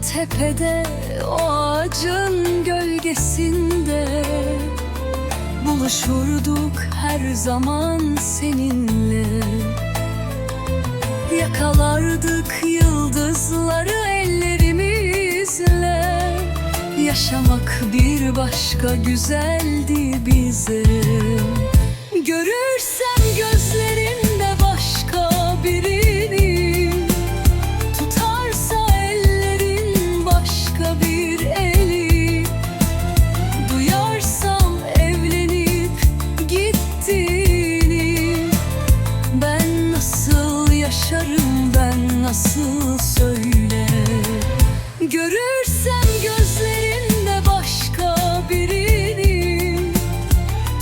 tepede o ağacın gölgesinde. Buluşurduk her zaman seninle. Yakalardık yıldızları ellerimizle. Yaşamak bir başka güzeldi bize. Görürsem gözlerinde başka birini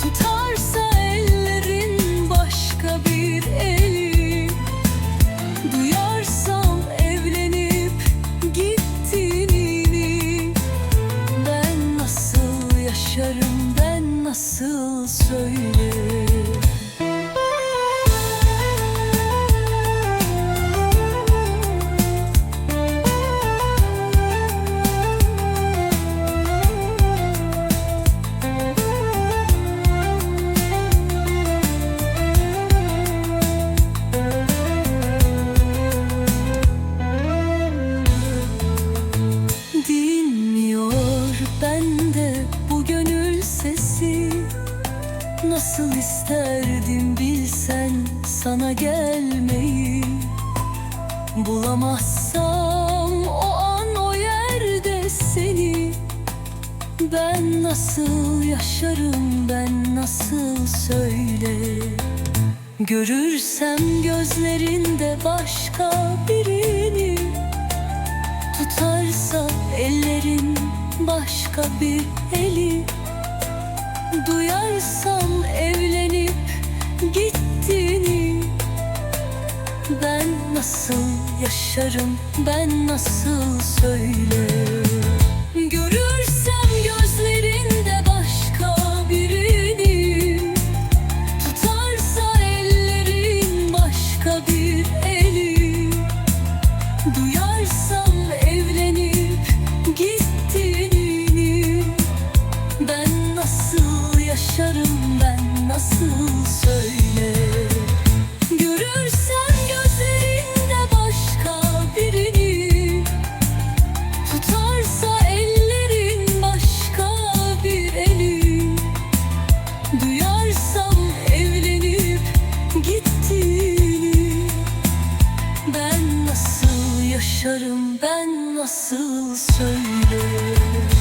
Tutarsa ellerin başka bir eli. Duyarsam evlenip gittiğini Ben nasıl yaşarım ben nasıl söyle Nasıl isterdim bilsen sana gelmeyi. Bulamazsam o an o yerde seni. Ben nasıl yaşarım ben nasıl söyle. Görürsem gözlerinde başka birini. Tutarsa ellerin başka bir eli nasıl yaşarım ben nasıl söyle Görürsem gözlerinde başka birini Tutarsa ellerin başka bir eli. Duyarsam evlenip gittiğini Ben nasıl yaşarım ben nasıl söyle Görürsem Yaşarım ben nasıl söndüm